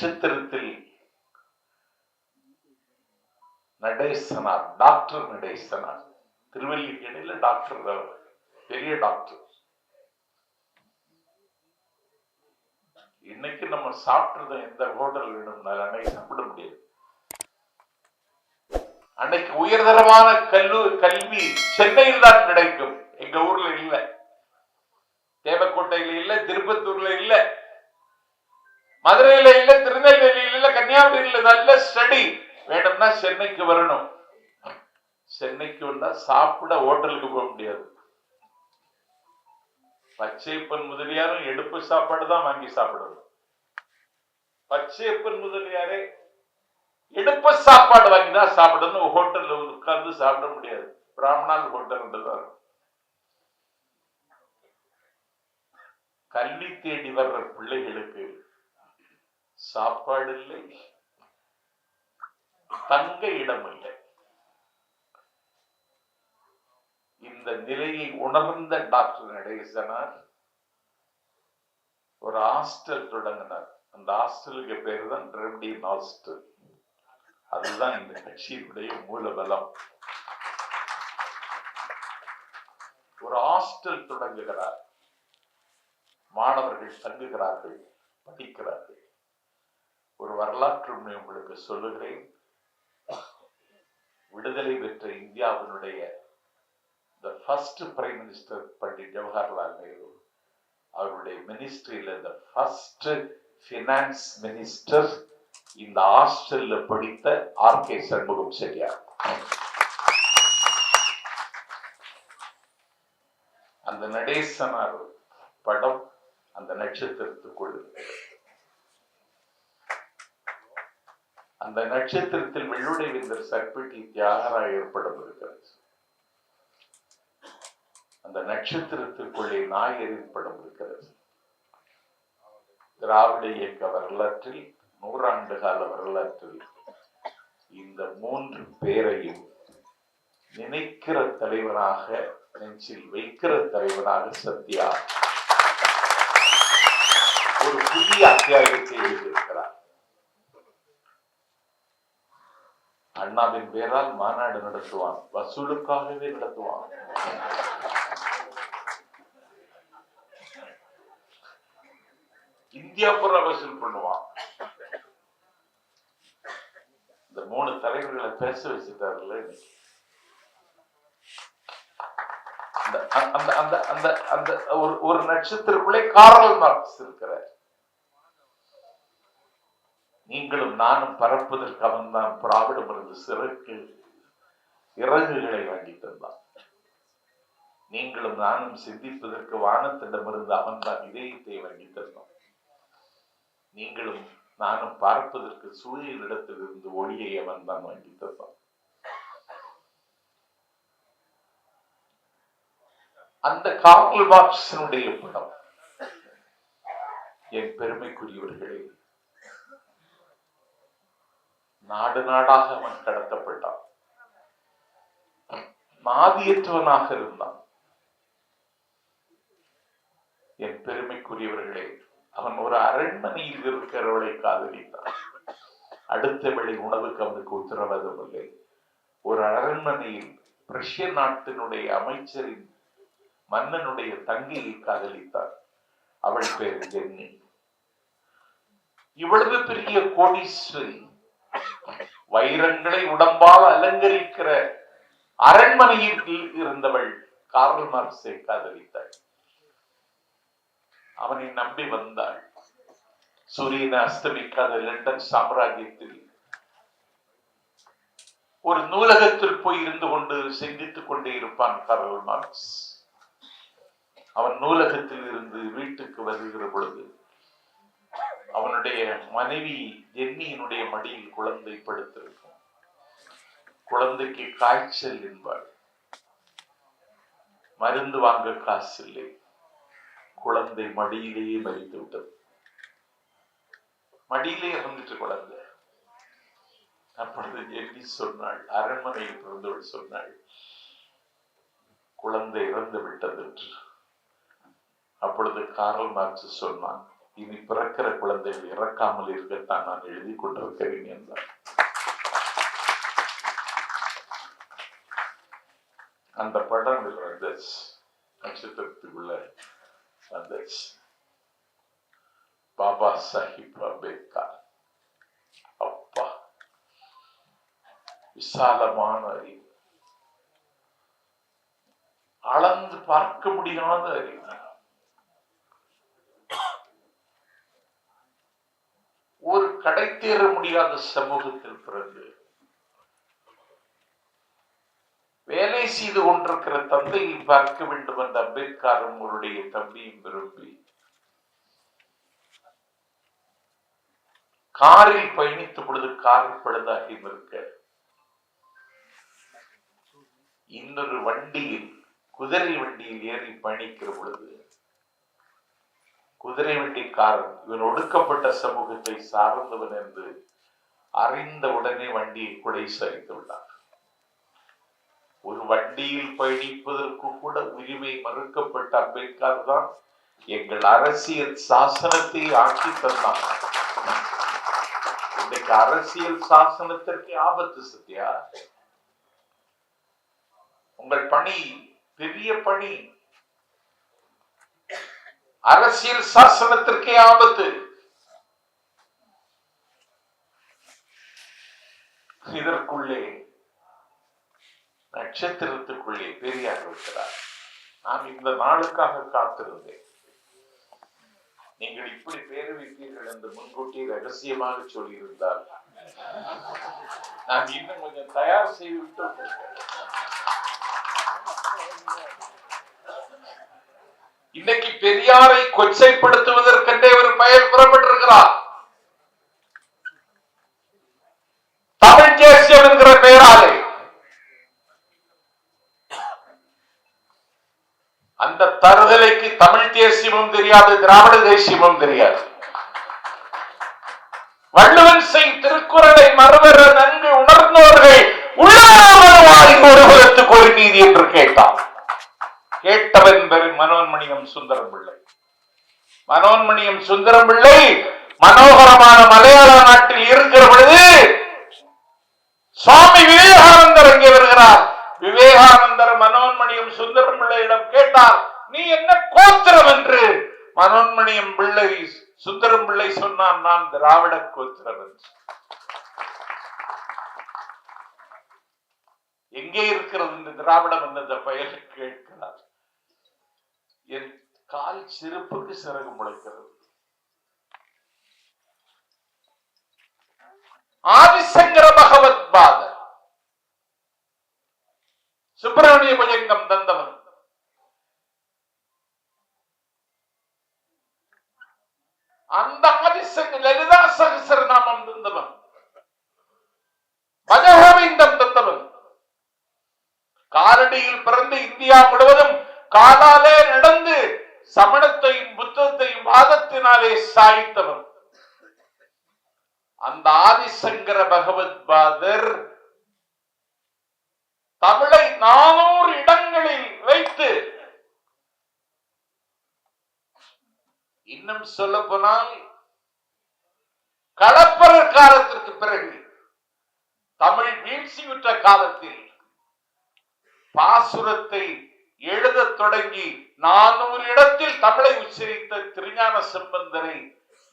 நட்சத்திரத்தில் நடேசனார் டாக்டர் நடேசனார். திருவல்லிக்கேணியில டாக்டர் அவர். பெரிய டாக்டர். இன்னைக்கு நம்ம சாப்பிட்டது எந்த ஹோட்டல் வேணும்னாலும் அன்னைக்கு சாப்பிட முடியாது. அன்னைக்கு உயர்தரமான கல்லூரி கல்வி சென்னையில் தான் கிடைக்கும். எங்க ஊர்ல இல்ல. தேவக்கோட்டையில இல்ல திருப்பத்தூர்ல இல்ல. மதுரையில இல்ல கன்னியாகுமரியில நல்ல ஸ்டடி வேணும்னா சென்னைக்கு வரணும். சென்னைக்கு வந்தா சாப்பிட ஹோட்டலுக்கு போக முடியாது. பச்சையப்பன் முதலியாரும் எடுப்பு சாப்பாடு தான் வாங்கி சாப்பிடணும். பச்சையப்பன் முதலியாரே எடுப்ப சாப்பாடு வாங்கி தான் சாப்பிடணும். ஹோட்டல்ல உட்கார்ந்து சாப்பிட முடியாது. பிராமணால் ஹோட்டல் கல்வி தேடி வர்ற பிள்ளைகளுக்கு சாப்பாடு இல்லை தங்க இடம் இல்லை இந்த நிலையை உணர்ந்த டாக்டர் நடேசனார் ஒரு ஹாஸ்டல் தொடங்கினார். அந்த ஹாஸ்டலுக்கு பேர் தான் ரெம்டின் ஹாஸ்டல். அதுதான் இந்த கட்சியினுடைய மூலபலம். ஒரு ஹாஸ்டல் தொடங்குகிறார். மாணவர்கள் தங்குகிறார்கள் படிக்கிறார்கள். ஒரு வரலாற்று உண்மை உங்களுக்கு சொல்லுகிறேன். விடுதலை பெற்ற இந்தியாவினுடைய the first prime minister Pandit Jawaharlal Nehru அவருடைய மினிஸ்ட்ரியில த ஃபர்ஸ்ட் ஃபினான்ஸ் மினிஸ்டர் இந்த ஹாஸ்டல்ல படித்த ஆர் கே சண்முகம் செட்டியார். அந்த நடேசனார் படம் அந்த நட்சத்திரத்துக்குள் அந்த நட்சத்திரத்தில் வெள்ளுடை வேந்தர் சர்பிட்டி தியாகராயர் படம் இருக்கிறது அந்த நட்சத்திரத்திற்குள்ளே நாயரின் படம் இருக்கிறது திராவிட இயக்க வரலாற்றில் நூறாண்டு கால வரலாற்றில் இந்த மூன்று பேரையும் நினைக்கிற தலைவனாக நெஞ்சில் வைக்கிற தலைவனாக சத்யா ஒரு புதிய அத்தியாயத்தை எழுது அண்ணாவின் பெயரால் மாநாடு நடத்துவான். வசூலுக்காகவே நடத்துவான். இந்தியா பூரா வசூல் பண்ணுவான். இந்த மூணு தலைவர்களை பேச வச்சுட்டாருல்ல அந்த அந்த அந்த அந்த ஒரு ஒரு நட்சத்திரக்குள்ளே காரல் மார்க்ஸ் இருக்கிற நீங்களும் நானும் பறப்பதற்கு அவன் தான் பிராவிடமிருந்து சிறக்கு இறகுகளை வாங்கி தந்தான். நீங்களும் நானும் சிந்திப்பதற்கு வானத்திடமிருந்து அவன் தான் இதயத்தை வாங்கி தந்தான். நீங்களும் நானும் பார்ப்பதற்கு சூரியனிடத்திலிருந்து ஒளியை அவன் தான் வாங்கி தந்தான். அந்த கார்ல் பாக்ஸினுடைய படம். என் பெருமைக்குரியவர்களே நாடு நாடாக அவன் கடத்தப்பட்டான். நாதியற்றவனாக இருந்தான். என் பெருமைக்குரியவர்களே அவன் ஒரு அரண்மனையில் இருக்கிறவளை காதலித்தான். அடுத்த வேளை உணவுக்கு அவனுக்கு உத்தரவாதம் இல்லை. ஒரு அரண்மனையில் பிரஷ்ய நாட்டினுடைய அமைச்சரின் மன்னனுடைய தங்கையை காதலித்தார் அவள் பேர் ஜென்னி. இவ்வளவு பெரிய கோடீஸ்வரி வைரங்களை உடம்பால் அலங்கரிக்கிற அரண்மனையில் இருந்தவள் கார்ல் மார்க்ஸை காதலித்தாள். அவனை நம்பி வந்தாள். சூரியனை அஸ்தமிக்காத லண்டன் சாம்ராஜ்யத்தில் ஒரு நூலகத்தில் போய் இருந்து கொண்டு சிந்தித்துக் கொண்டே இருப்பான் கார்ல் மார்க்ஸ். அவன் நூலகத்தில் இருந்து வீட்டுக்கு வருகிற பொழுது அவனுடைய மனைவி எண்ணியினுடைய மடியில் குழந்தை படுத்திருக்கும். குழந்தைக்கு காய்ச்சல் என்பாள். மருந்து வாங்க காசு இல்லை குழந்தை மடியிலேயே மறித்து விட்டது. மடியிலே இறந்துட்டு குழந்தை. அப்பொழுது எண்ணி சொன்னாள் அரண்மனையில் பிறந்தவள் சொன்னாள் குழந்தை இறந்து விட்டது என்று. அப்பொழுது காரல் மார்க்ஸ் சொன்னான் இனி பிறக்கிற குழந்தைகள் இறக்காமல் இருக்கத்தான் நான் எழுதி கொண்டிருக்கிறேன் என்றார். அந்த படம் வந்துச்சு நட்சத்திரத்துக்குள்ள வந்துச்சு பாபா சாஹிப் அம்பேத்கர். அப்பா விசாலமான அறிவு. அளந்து பார்க்க முடியாத அறிவு ஒரு கடை தேர முடியாத சமூகத்தில் பிறகு வேலை செய்து கொண்டிருக்கிற தந்தையை பார்க்க வேண்டும் என்ற அம்பேத்கர் அவருடைய தம்பியும் விரும்பி காரில் பயணித்த பொழுது கார் பழுதாகி இருக்க இன்னொரு வண்டியில் குதிரை வண்டியில் ஏறி பயணிக்கிற பொழுது குதிரை வண்டிக்காரன் இவன் ஒடுக்கப்பட்ட சமூகத்தை சார்ந்தவன் என்று அறிந்த உடனே வண்டியை குடை சரித்து விட்டார் ஒரு வண்டியில் பயணிப்பதற்கு கூட உரிமை மறுக்கப்பட்ட அம்பேத்கர் தான் எங்கள் அரசியல் சாசனத்தை ஆக்கி தந்தான். இன்னைக்கு அரசியல் சாசனத்திற்கு ஆபத்து சத்தியா உங்கள் பணி பெரிய பணி அரசியல் சாசனத்திற்கே ஆபத்து. இதற்குள்ளே நட்சத்திரத்துக்குள்ளே பெரியார் இருக்கிறார். நான் இந்த நாளுக்காக காத்திருந்தேன். நீங்கள் இப்படி பேர் வைப்பீர்கள் என்று முன்கூட்டி ரகசியமாக சொல்லியிருந்தால் நான் இன்னும் கொஞ்சம் தயார் செய்துவிட்டு இன்னைக்கு பெரியாரை கொச்சைப்படுத்துவதற்கென்றே ஒரு பெயர் புறப்பட்டிருக்கிறார். தமிழ் தேசியம் என்கிற பெயராலே. அந்த தருதலைக்கு தமிழ் தேசியமும் தெரியாது திராவிட தேசியமும் தெரியாது. வள்ளுவன் செய் திருக்குறளை மறுவர நன்கு உணர்ந்தவர்கள் உள்ளாமல் ஒரு ஒரு நீதி என்று கேட்டான். கேட்டவன் பெரும் மனோன்மணியம் சுந்தரம் பிள்ளை. மனோன்மணியம் சுந்தரம் பிள்ளை மனோகரமான மலையாள நாட்டில் இருக்கிற பொழுது சுவாமி விவேகானந்தர் இங்கே வருகிறார். விவேகானந்தர் மனோன்மணியம் சுந்தரம் பிள்ளையிடம் கேட்டார் நீ என்ன கோத்திரம் என்று? மனோன்மணியம் பிள்ளை சுந்தரம் பிள்ளை சொன்னான் நான் திராவிட கோத்திரம் என்று. எங்கே இருக்கிறது இந்த திராவிடம் என்ற இந்த பெயர் கேட்கிறார். என் கால் சிறப்புக்கு சிறகு முளைக்கிறது. ஆதிசங்கர பகவத் பாத சுப்பிரமணிய புஜங்கம் தந்தவன். அந்த ஆதிசங்க லலிதா சகசர நாமம் தந்தவன். பஜகோவிந்தம் தந்தவன். காலடியில் பிறந்து இந்தியா முழுவதும் காலாலே நடந்து சமணத்தையும் புத்தத்தையும் வாதத்தினாலே சாய்த்தவன். அந்த ஆதிசங்கர பகவத் பாதர் தமிழை நானூறு இடங்களில் வைத்து இன்னும் சொல்ல போனால் களப்பரர் காலத்திற்கு பிறகு தமிழ் வீழ்ச்சியுற்ற காலத்தில் பாசுரத்தை எழுதத் தொடங்கி நானூறு இடத்தில் தமிழை உச்சரித்த திருஞான சம்பந்தரை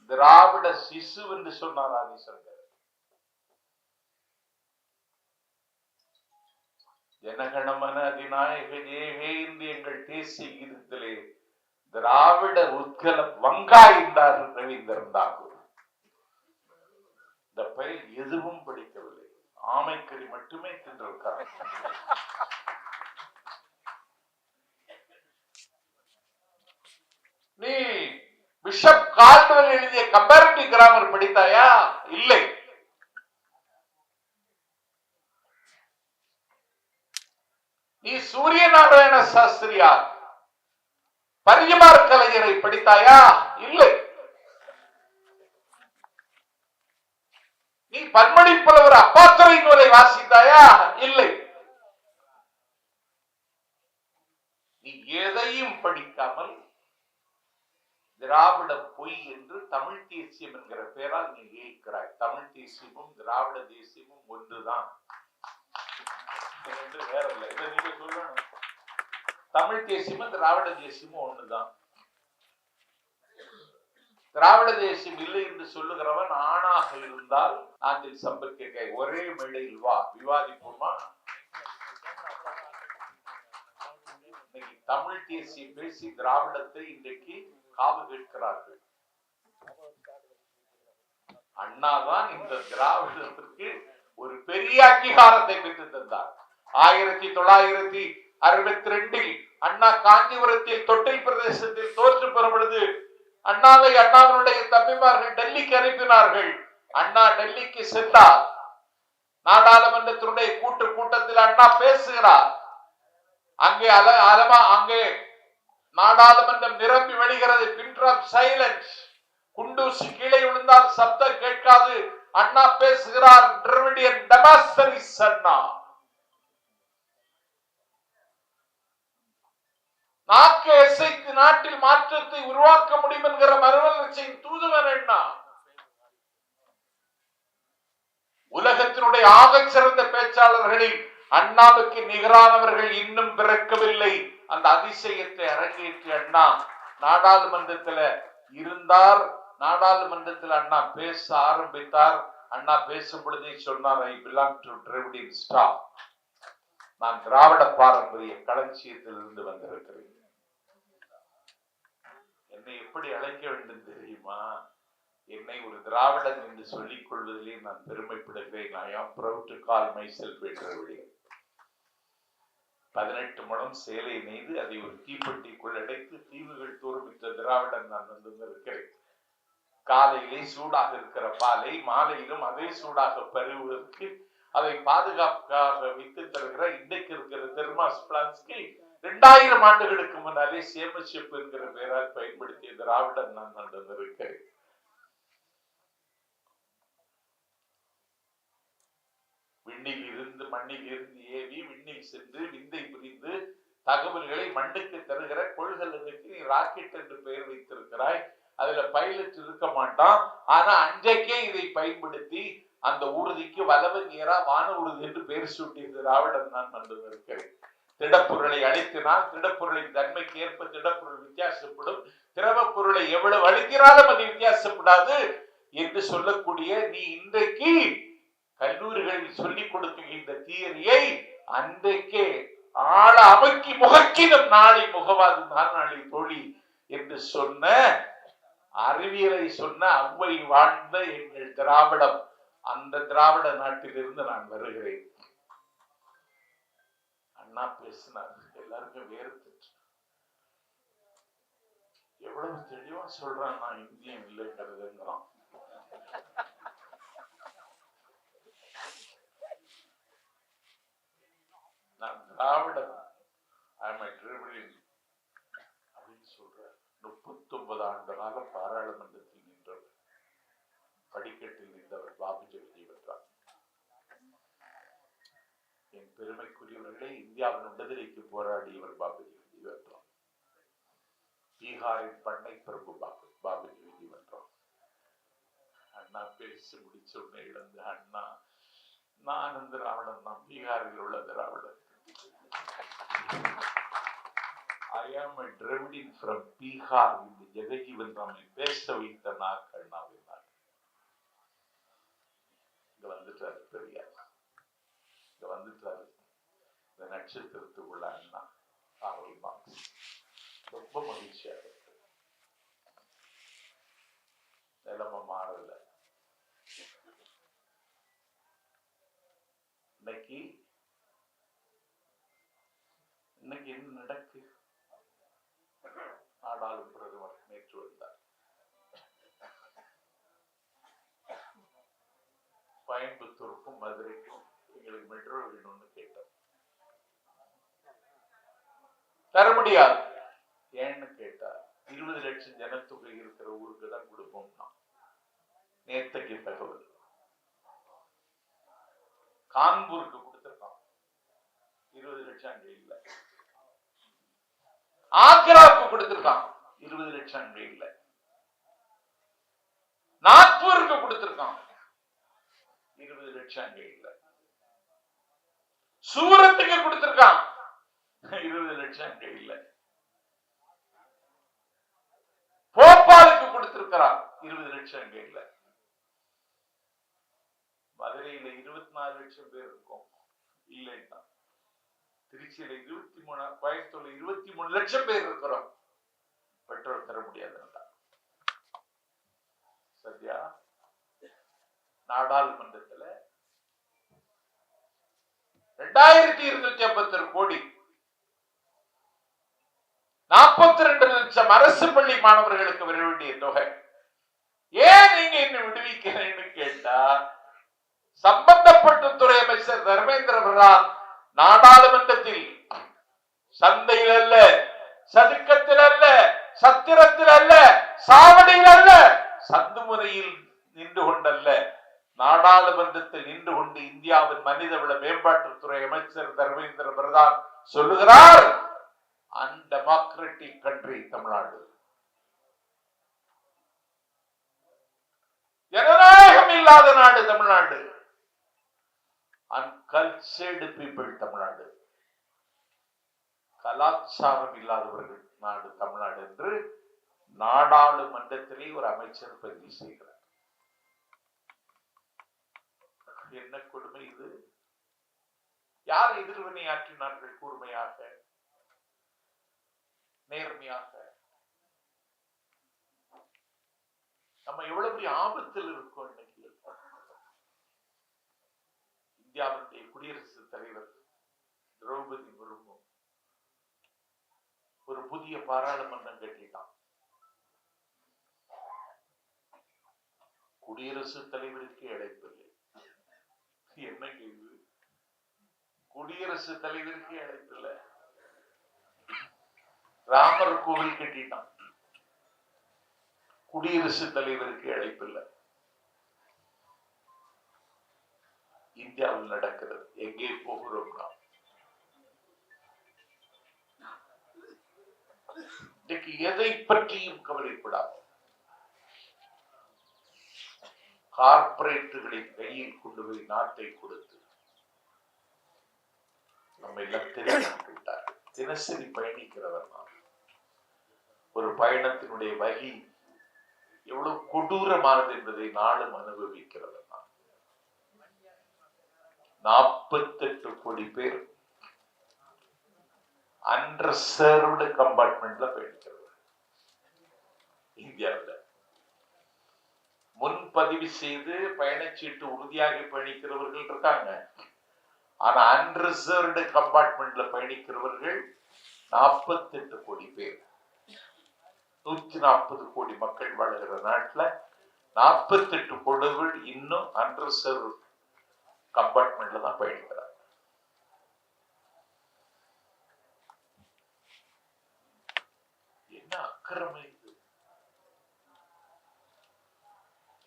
திராவிட சிசு என்று சொன்னார் ஆதிசங்கர். ஜனகணமன அதிநாயக ஜேகே என்று எங்கள் தேசிய கீதத்திலே திராவிட உத்கல வங்கா என்றார் ரவீந்திரன் தாகூர். இந்த பயில் எதுவும் படிக்கவில்லை. ஆமைக்கறி மட்டுமே தின்றிருக்கிறார் நீ பிஷப் கால்டுவல் எழுதிய கம்பேரிட்டிவ் கிராமர் படித்தாயா? இல்லை. நீ சூரிய நாராயண சாஸ்திரியா பரிஜமார் கலைஞரை படித்தாயா? இல்லை. நீ பன்மணி புலவர் அப்பாத்துறை நூலை வாசித்தாயா? இல்லை. நீ எதையும் படிக்காமல் திராவிட பொய் என்று தமிழ் தேசியம் என்கிற பெயரால் நீ ஏற்கிறாய். தமிழ் தேசியமும் திராவிட தேசியமும் ஒன்றுதான். வந்து வேற இல்லை. இதை நீங்க சொல்லணும். தமிழ் தேசியமும் திராவிட தேசியமும் ஒண்ணுதான் திராவிட தேசியம் இல்லை என்று சொல்லுகிறவன் ஆணாக இருந்தால் நாங்கள் சம்பர்க்க ஒரே மேடையில் வா. விவாதிப்போமா? இன்னைக்கு தமிழ் தேசியம் பேசி திராவிடத்தை இன்றைக்கு காவு கேட்கிறார்கள் அண்ணாதான் இந்த திராவிடத்திற்கு ஒரு பெரிய அங்கீகாரத்தை பெற்று தந்தார். ஆயிரத்தி தொள்ளாயிரத்தி அறுபத்தி ரெண்டில் அண்ணா காஞ்சிபுரத்தில் தொட்டில் பிரதேசத்தில் தோற்று பெறும் பொழுது அண்ணாவை அண்ணாவினுடைய தம்பிமார்கள் டெல்லிக்கு அனுப்பினார்கள். அண்ணா டெல்லிக்கு சென்றார். நாடாளுமன்றத்தினுடைய கூட்டு கூட்டத்தில் அண்ணா பேசுகிறார். அங்கே அல அலமா அங்கே நாடாளுமன்றம் நிரம்பி வழிகிறது பின்ட்ரம் சைலன்ஸ் குண்டூசி கீழே விழுந்தால் சப்தம் கேட்காது. அண்ணா பேசுகிறார். டிரவிடியன் டமாஸ்தரி சன்னா நாக்கு எசைத்து நாட்டில் மாற்றத்தை உருவாக்க முடியும் என்கிற மறுவலர்ச்சியின் தூதுவர் அண்ணா உலகத்தினுடைய ஆகச் சிறந்த பேச்சாளர்களில் அண்ணாவுக்கு நிகரானவர்கள் இன்னும் பிறக்கவில்லை. அந்த அதிசயத்தை அரங்கேற்றி அண்ணா நாடாளுமன்றத்துல இருந்தார். நாடாளுமன்றத்தில் அண்ணா பேச ஆரம்பித்தார். அண்ணா பேசும் பொழுதே சொன்னார் I belong to Dravidian stock நான் திராவிட பாரம்பரிய களஞ்சியத்திலிருந்து வந்திருக்கிறேன். என்னை எப்படி அழைக்க வேண்டும் தெரியுமா? என்னை ஒரு திராவிடன் என்று சொல்லிக் கொள்வதிலே நான் பெருமைப்படுகிறேன். I am proud to call myself பதினெட்டு மடம் சேலை நெய்து அதை ஒரு தீப்பெட்டிக்குள் அடைத்து தீவுகள் தோறுமிட்ட திராவிடன் நான் வந்து இருக்கிறேன். காலையிலே சூடாக இருக்கிற பாலை மாலையிலும் அதே சூடாக பருவதற்கு அதை பாதுகாப்பாக வைத்து தருகிற இன்றைக்கு இருக்கிற தெர்மாஸ் பிளான்ஸ்கி இரண்டாயிரம் ஆண்டுகளுக்கு முன்னாலே சேமிச்சப்பு என்கிற பெயரால் பயன்படுத்திய திராவிடன் நான் நடந்திருக்கிறேன் விண்ணில் இருந்து மண்ணில் இருந்து ஏவி விண்ணில் சென்று விந்தை புரிந்து தகவல்களை மண்ணுக்கு தருகிற கொள்கலனுக்கு நீ ராக்கெட் என்று பெயர் வைத்திருக்கிறாய். அதுல பைலட் இருக்க மாட்டான். ஆனா அன்றைக்கே இதை பயன்படுத்தி அந்த ஊர்திக்கு வலவு நேரா வான ஊர்தி என்று பெயர் சூட்டிய திராவிடன் நான் வந்திருக்கிறேன் திடப்பொருளை அழித்தினால் திடப்பொருளின் தன்மைக்கு ஏற்ப திடப்பொருள் வித்தியாசப்படும். திரவ பொருளை எவ்வளவு அழிக்கிறாலும் அது வித்தியாசப்படாது என்று சொல்லக்கூடிய நீ இன்றைக்கு கல்லூரிகளில் சொல்லிக் கொடுக்கின்ற தியரியை அன்றைக்கே ஆள அமைக்கி முகக்கிடம் நாளை முகவாது தான் நாளை தோழி என்று சொன்ன அறிவியலை சொன்ன அவ்வை வாழ்ந்த எங்கள் திராவிடம் அந்த திராவிட நாட்டிலிருந்து நான் வருகிறேன். அண்ணா பேசினார். எல்லாருக்கும் வேறு எவ்வளவு தெளிவா சொல்றான் நான் இந்தியன் இல்லைங்கிறதுங்கிறான். நான் திராவிடன் அப்படின்னு சொல்ற முப்பத்தி ஒன்பது ஆண்டு காலம் பாராளுமன்றத்தில் நின்றவர். படிக்கட்டில் நின்றவர் பாபு ஜெகஜீவன்ராம் என் பெருமைக்குரியவர்களே இந்தியாவின் விடுதலைக்கு போராடியவர் பாபு ஜெகஜீவன்ராம் பீகாரின் பண்ணை பிரபு பாபு பாபு ஜெகஜீவன்ராம் அண்ணா பேசி முடிச்ச உடனே இழந்து அண்ணா நான் திராவிடன் தான். பீகாரில் உள்ள திராவிடன் ஐ ஆம் a Dravidian பீகார் இந்த ஜெகஜீவன் நம்மை பேச வைத்த நாட்கள் நாவினார் இங்க வந்துட்டாரு பெரியார். இங்க வந்துட்டாரு. இந்த நட்சத்திரத்துக்குள்ள அண்ணா காரல் மார்க்ஸ் ரொம்ப மகிழ்ச்சியாக இருக்கு. நிலைமை மாறல. இன்னைக்கு இன்னைக்கு என்ன நடக்கு. நாடாளும் பிரதமர் நேற்று வந்தார். கோயம்புத்தூருக்கும் மதுரைக்கும் எங்களுக்கு மெட்ரோ வேணும்னு கேட்டோம். தர முடியாது. ஏன்னு கேட்டார் இருபது லட்சம் ஜனத்தொகை இருக்கிற ஊருக்கு தான் கொடுப்போம்னா நேத்தக்கு தகவல். கான்பூருக்கு கொடுத்துருக்கான். இருபது லட்சம் அங்க இல்ல. ஆக்கிராப்பு கொடுத்திருக்கான். இருபது லட்சம் அங்க நாக்பூருக்கு கொடுத்திருக்கான். இருபது லட்சம் அங்க சூரத்துக்கு கொடுத்திருக்கான். இருபது லட்சம் அங்க இல்ல போபாலுக்கு கொடுத்திருக்கிறான். இருபது லட்சம் அங்க மதுரையில இருபத்தி நாலு லட்சம் பேர் இருக்கும். இல்லைன்னா. திருச்சியில இருபத்தி மூணு கோயம்புத்தூர்ல இருபத்தி மூணு லட்சம் பேர் இருக்கிறோம். பெட்ரோல் தர முடியாதுன்னா சரியா? நாடாளுமன்றத்துல ரெண்டாயிரத்தி இருநூத்தி ஐம்பத்தி கோடி நாற்பத்தி ரெண்டு லட்சம் அரசு பள்ளி மாணவர்களுக்கு வர வேண்டிய தொகை. ஏன் நீங்க என்ன விடுவிக்கிறேன்னு கேட்டா சம்பந்தப்பட்ட துறை அமைச்சர் தர்மேந்திர பிரதான் நாடாளுமன்றத்தில் சந்தையில் அல்ல சதுக்கத்தில் அல்ல சத்திரத்தில் அல்ல சாவடியில் அல்ல சந்து முறையில் நின்று கொண்டல்ல. நாடாளுமன்றத்தில் நின்று கொண்டு இந்தியாவின் மனிதவள மேம்பாட்டுத்துறை அமைச்சர் தர்மேந்திர பிரதான் சொல்லுகிறார் அன்டெமோக்ராட்டிக் கண்ட்ரி தமிழ்நாடு. ஜனநாயகம் இல்லாத நாடு தமிழ்நாடு. அன்கல்ச்சர்டு பீப்புள் தமிழ்நாடு கலாச்சாரம் இல்லாதவர்கள் நாடு தமிழ்நாடு என்று நாடாளுமன்றத்திலே ஒரு அமைச்சர் பதிவு செய்கிறார். என்ன கொடுமை இது? யார் எதிர்வினை ஆற்றினார்கள் கூர்மையாக? நேர்மையாக? நம்ம எவ்வளவு பெரிய ஆபத்தில் இருக்கோம் இந்தியாவினுடைய குடியரசுத் தலைவர் திரௌபதி முர்மு ஒரு புதிய பாராளுமன்றம் கட்டிட்டான். குடியரசுத் தலைவருக்கு அழைப்பில்லை என்ன கேள்வி? குடியரசுத் தலைவருக்கு அழைப்பில்லை ராமர் கோவில் கட்டிட்டான். குடியரசுத் தலைவருக்கு அழைப்பில்லை இந்தியாவில் நடக்கிறது. எங்கே போகிறோம் இன்னைக்கு எதை பற்றியும் கவலைப்படாது. கார்பரேட்டுகளின் கையில் கொண்டு போய் நாட்டை கொடுத்து நம்ம எல்லாம் தெரிந்து தினசரி பயணிக்கிறவர் நான். ஒரு பயணத்தினுடைய வழி எவ்வளவு கொடூரமானது என்பதை நாளும் அனுபவிக்கிறவர். நாற்பத்தெட்டு கோடி பேர் அண்டர்சர்வ்டு கம்பார்ட்மெண்ட்ல பயணிக்கிறது. இந்தியாவில். முன்பதிவு செய்து பயணச்சீட்டு உறுதியாகி பயணிக்கிறவர்கள் இருக்காங்க. ஆனா அன்ரிசர்வ்டு கம்பார்ட்மெண்ட்ல பயணிக்கிறவர்கள் நாற்பத்தெட்டு கோடி பேர். நூத்தி நாற்பது கோடி மக்கள் வாழ்கிற நாட்டில் நாற்பத்தெட்டு கோடிகள் இன்னும் அன்ரிசர்வ் கம்பார்ட்மெண்ட்ல தான் பயணிக்கிறாங்க என்ன அக்கிரமை இது?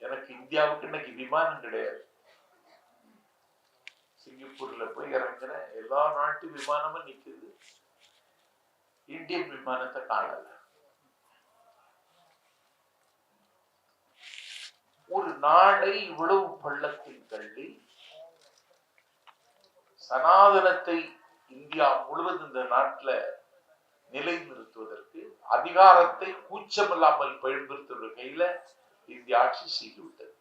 எனக்கு இந்தியாவுக்கு இன்னைக்கு விமானம் கிடையாது. சிங்கப்பூர்ல போய் இறங்குறேன். எல்லா நாட்டு விமானமும் நிக்குது. இந்தியன் விமானத்தை காணல. ஒரு நாளை இவ்வளவு பள்ளத்தில் தள்ளி சனாதனத்தை இந்தியா முழுவதும் இந்த நாட்டுல நிலைநிறுத்துவதற்கு அதிகாரத்தை கூச்சமில்லாமல் பயன்படுத்துகிற கையில இந்திய ஆட்சி செய்துவிட்டது.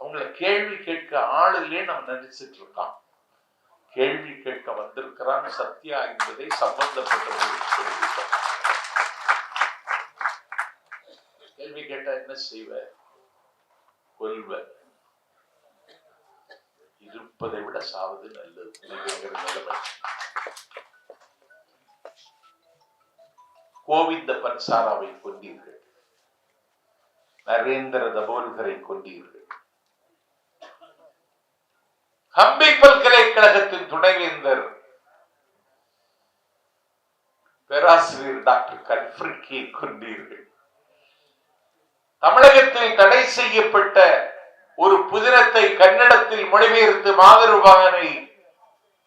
அவங்களை கேள்வி கேட்க ஆளுலே நம்ம நினைச்சிட்டு இருக்கோம். கேள்வி கேட்க வந்திருக்கிறான் சத்யா என்பதை சம்பந்தப்பட்டவர்கள் சொல்லிவிட்டோம் கேள்வி கேட்டா என்ன செய்வ கொல்வ இருப்பதை விட சாவது நல்லது. நிலைமை கோவிந்த பன்சாராவை கொண்டீர்கள் நரேந்திர தபோல்கரை கொண்டீர்கள் ஹம்பி பல்கலைக்கழகத்தின் துணைவேந்தர் பேராசிரியர் டாக்டர் கல்ஃப்ரிக்கியை கொண்டீர்கள் தமிழகத்தில் தடை செய்யப்பட்ட ஒரு புதினத்தை கன்னடத்தில் மொழிபெயர்த்து மாதருபாகனை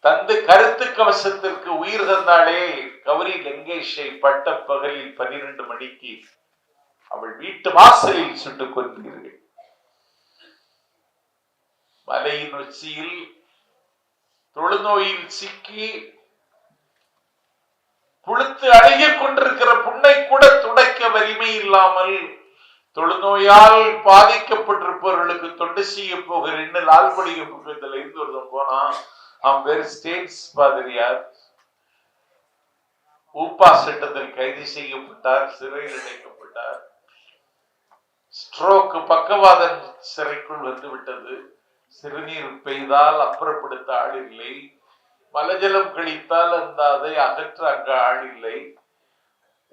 தந்து கருத்து கவசத்திற்கு உயிர் தந்தாளே. கௌரி லங்கேஷை பட்ட பகலில் பனிரெண்டு மணிக்கு அவள் வீட்டு வாசலில் சுட்டுக் கொண்டீர்கள் மலையின் உச்சியில் தொழுநோயில் சிக்கி புழுத்து அழகிக் கொண்டிருக்கிற புண்ணை கூட துடைக்க வலிமை இல்லாமல் தொழுநோயால் பாதிக்கப்பட்டிருப்பவர்களுக்கு தொண்டு செய்ய போகிறேன்னு லால்படிக பக்கத்துல இருந்து ஒருத்தன் போனான் அவன் பேர் ஸ்டேட்ஸ் பாதிரியார். ஊப்பா சட்டத்தில் கைது செய்யப்பட்டார் சிறையில் இணைக்கப்பட்டார். ஸ்ட்ரோக் பக்கவாத சிறைக்குள் வந்து விட்டது. சிறுநீர் பெய்தால் அப்புறப்படுத்த ஆள் இல்லை. மலஜலம் கழித்தால் அந்த அதை அகற்ற அங்க ஆள் இல்லை.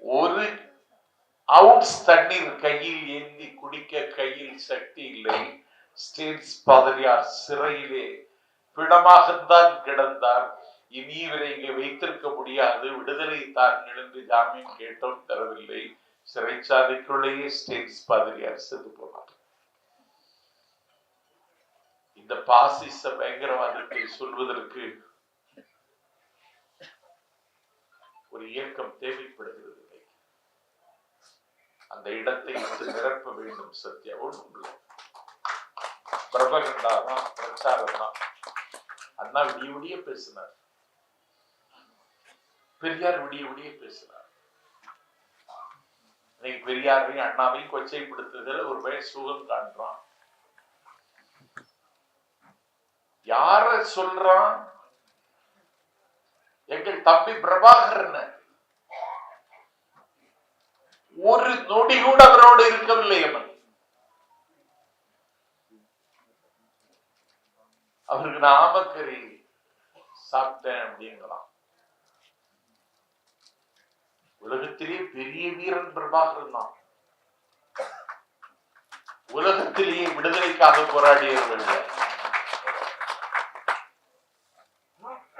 ஒரு அவுன்ஸ் தண்ணீர் கையில் ஏந்தி குடிக்க கையில் சக்தி இல்லை. ஸ்டேட்ஸ் பாதிரியார் சிறையிலே. பிணமாகத்தான் கிடந்தார். இனி இவரை இங்கே வைத்திருக்க முடியாது. விடுதலை தான் என்று ஜாமீன் கேட்டோம் தரவில்லை. சிறைச்சாலைக்குள்ளேயே ஸ்டேட்ஸ் பாதிரியார் செத்து போனார். இந்த பாசிச பயங்கரவாதத்தை சொல்வதற்கு ஒரு இயக்கம் தேவைப்படுகிறது. அந்த இடத்தை விட்டு நிரப்ப வேண்டும் சத்யா. ஒன்றும் இல்லை. பிரபகண்டா தான் பிரச்சாரம் தான் அண்ணா விடிய விடிய பேசினார். பெரியார் விடிய விடிய பேசினார். இன்னைக்கு பெரியாரையும் அண்ணாவையும் கொச்சைப்படுத்துதல் ஒரு பய சுகம் காண்றான். யார சொல்றான்? எங்கள் தம்பி பிரபாகரன். ஒரு நொடி கூட அவரோடு இருக்கவில்லை அவன். அவருக்கு நான் ஆமக்கறி சாப்பிட்டேன் அப்படிங்கலாம். உலகத்திலேயே பெரிய வீரன் பிரபாகரன் தான். உலகத்திலேயே விடுதலைக்காக போராடியவர்கள்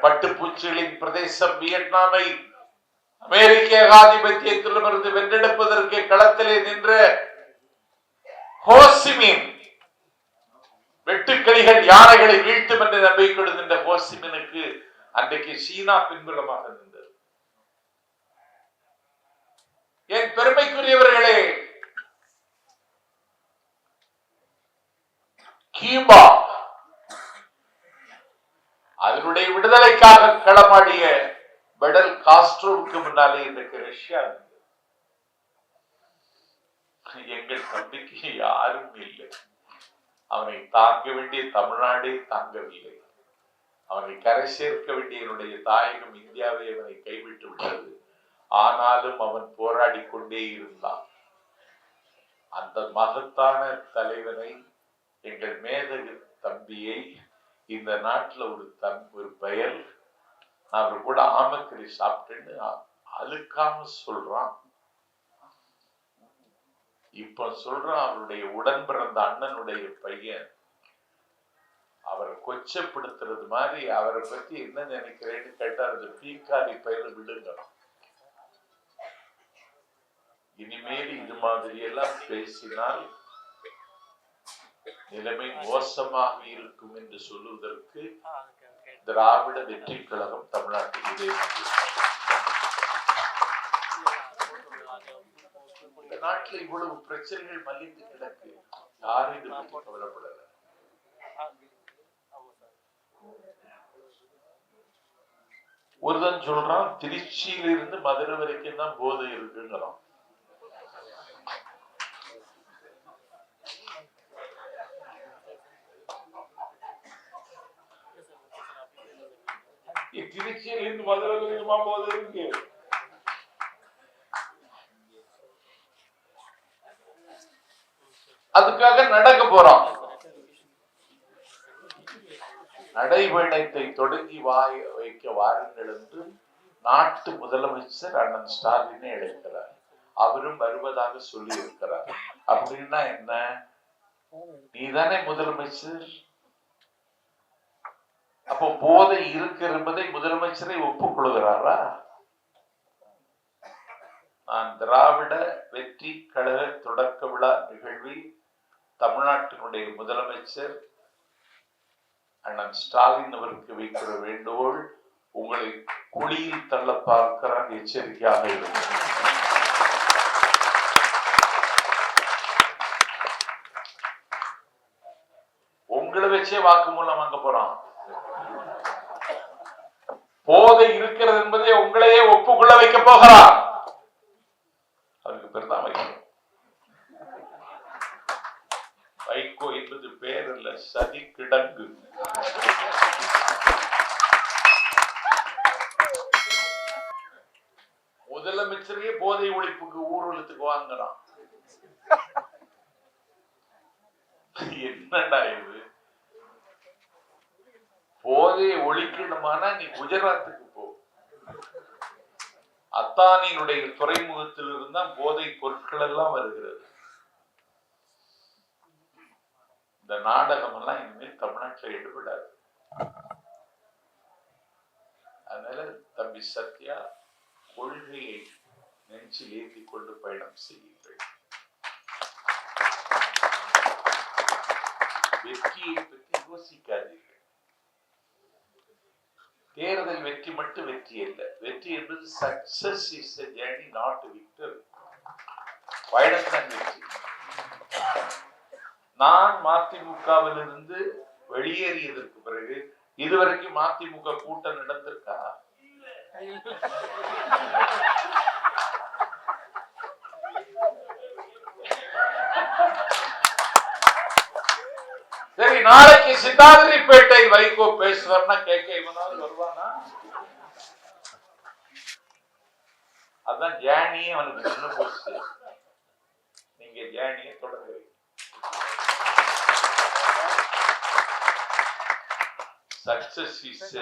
பட்டுப்பூச்சிகளின் பிரதேசம் வியட்நாமை. அமெரிக்க ஏகாதிபத்தியத்திலிருந்து வென்றெடுப்பதற்கு களத்திலே நின்ற ஹோசிமின் வெட்டுக்கிளிகள் யானைகளை வீழ்த்தும் என்று நம்பிக்கை நின்ற ஹோசிமினுக்கு அன்றைக்கு சீனா பின்புலமாக நின்றது. என் பெருமைக்குரியவர்களே கியூபா அதனுடைய விடுதலைக்காக களமாடிய பெடல் காஸ்ட்ரோவுக்கு முன்னாலே இன்றைக்கு ரஷ்யா இருந்தது. எங்கள் தம்பிக்கு யாரும் இல்லை அவனை தாங்க வேண்டிய தமிழ்நாடே தாங்கவில்லை அவனை கரை சேர்க்க வேண்டிய என்னுடைய தாயகம் இந்தியாவை அவனை கைவிட்டு விட்டது ஆனாலும் அவன் போராடி கொண்டே இருந்தான் அந்த மகத்தான தலைவனை எங்கள் மேதகு தம்பியை இந்த நாட்டில் ஒரு தம் ஒரு பெயர் அவர் கூட ஆமக்கறி சாப்பிட்டேன்னு அழுக்காம சொல்றான். இப்ப சொல்றான் அவருடைய உடன் பிறந்த அண்ணனுடைய பையன். அவரை கொச்சப்படுத்துறது மாதிரி அவரை பத்தி என்ன நினைக்கிறேன்னு கேட்டா அந்த பீக்காரி பயில விடுங்க. இனிமேல் இது மாதிரி எல்லாம் பேசினால் நிலைமை மோசமாக இருக்கும் என்று சொல்லுவதற்கு திராவிட வெற்றி கழகம் தமிழ்நாட்டில் இதே இந்த நாட்டில் இவ்வளவு பிரச்சனைகள் மலிந்து கிடக்கு. யாரும் இது பற்றி கவலைப்படல. ஒருதன் சொல்றான் திருச்சியில இருந்து மதுரை வரைக்கும் தான் போதை இருக்குங்கிறான். திருச்சியிலிருந்து இருந்து மதுரை வரைக்குமா போதை இருக்கு அதுக்காக நடக்க போறோம். நடைபயணத்தை தொடங்கி வாய் வைக்க வாருங்கள் என்று நாட்டு முதலமைச்சர் அண்ணன் ஸ்டாலினை அழைக்கிறார். அவரும் வருவதாக சொல்லி இருக்கிறார் அப்படின்னா என்ன? நீதானே முதலமைச்சர். அப்போ போதை இருக்கிறதை முதலமைச்சரை ஒப்புக்கொள்கிறாரா? நான் திராவிட வெற்றி கழக தொடக்க விழா நிகழ்வில் தமிழ்நாட்டினுடைய முதலமைச்சர் அண்ணன் ஸ்டாலின் அவருக்கு வைக்கிற வேண்டுகோள் உங்களை குழியில் தள்ள பார்க்கிறான் எச்சரிக்கையாக இருக்கும் உங்களை வச்சே வாக்கு மூலம் வாங்க போறான் போதை இருக்கிறது என்பதை உங்களையே ஒப்புக்கொள்ள வைக்க போகிறார் அதுக்கு பேர் தான் வைக்கோ வைகோ என்பது பேர் அல்ல சதி கிடங்கு முதலமைச்சரே போதை ஒழிப்புக்கு ஊர்வலத்துக்கு வாங்குறான் என்னடா இது போதையை ஒழிக்கணுமானா நீ குஜராத்துக்கு போ. அத்தானியினுடைய துறைமுகத்தில் இருந்தால் போதை பொருட்கள் எல்லாம் வருகிறது. இந்த நாடகம் எல்லாம் இனிமேல் தமிழ்நாட்டில் ஈடுபடாது. அதனால தம்பி சத்யா கொள்கையை நெஞ்சில் ஏற்றி கொண்டு பயணம் செய்யுங்கள். வெற்றியை பற்றி யோசிக்காதீர்கள். தேர்தல் வெற்றி மட்டும் வெற்றி அல்ல. வெற்றி என்பது success is a journey not victory பயணத்தான் வெற்றி. நான் மதிமுகவிலிருந்து வெளியேறியதற்கு பிறகு இதுவரைக்கும் மதிமுக கூட்டம் நடந்திருக்கா? நாளைக்கு சிந்தாதிரிப்பேட்டை வைகோ பேசுவார்னா கேட்க இவனாவது வருவானா? அதான் ஜேனியே அவனுக்கு நின்று போச்சு. நீங்க ஜேனியை தொடங்க success is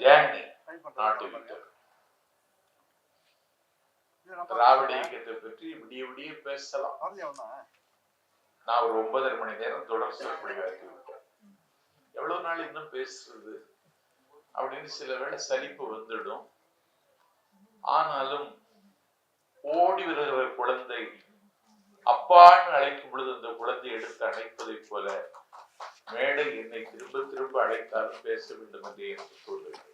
journey not victory திராவிட இயக்கத்தை பற்றி விடிய விடிய பேசலாம். நான் ஒரு ஒன்பதரை மணி நேரம் தொடர் சொற்பொழிவாக்கி விட்டேன். எவ்வளவு நாள் இன்னும் பேசுறது அப்படின்னு சில வேளை சலிப்பு வந்துடும். ஆனாலும் ஓடி வருகிற குழந்தை அப்பான்னு அழைக்கும் பொழுது அந்த குழந்தை எடுத்து அணைப்பதைப் போல மேடை என்னை திரும்ப திரும்ப அழைத்தாலும் பேச வேண்டும் என்று எனக்கு தோன்றுகிறது